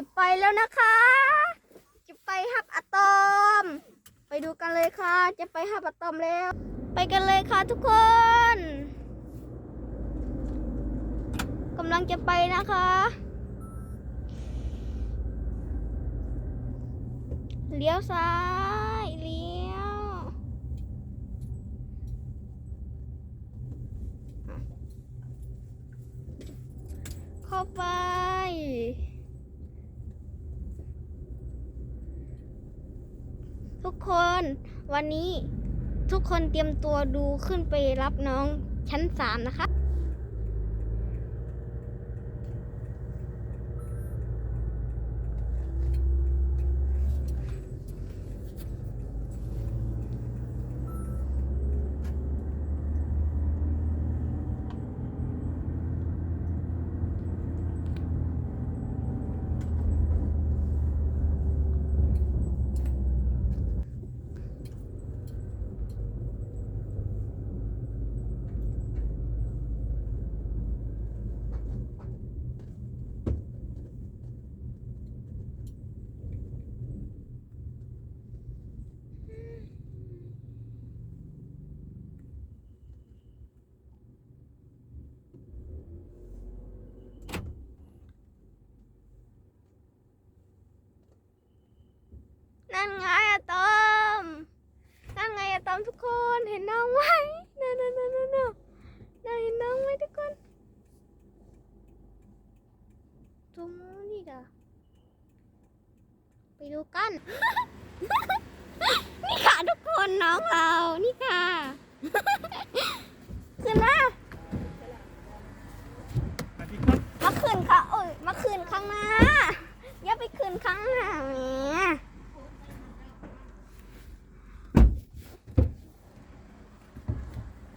จะไปแล้วนะคะ จะไปฮับอะตอม ไปดูกันเลยค่ะ จะไปฮับอะตอมแล้ว ไปกันเลยค่ะทุกคนกำลังจะไปนะคะเลี้ยวซ้ายเลี้ยวเข้าไป ทุกคนวันนี้ทุกคนเตรียมตัวดูขึ้นไปรับน้องชั้นสามนะคะ นั่นไงอะตอม นั่นไงอะ ตอมทุกคนเห็นน้องไหมนั่นนั่นนั่นนั่นนั่นน่าเห็นน้องไหมทุกคนตรงนู้นนี่เด้อไปดูกัน นี่ค่ะทุกคนน้องเรา นี่ค่ะขึ้นมามาขึ้นค่ะเอ้ยมาขึ้นข้างหน้า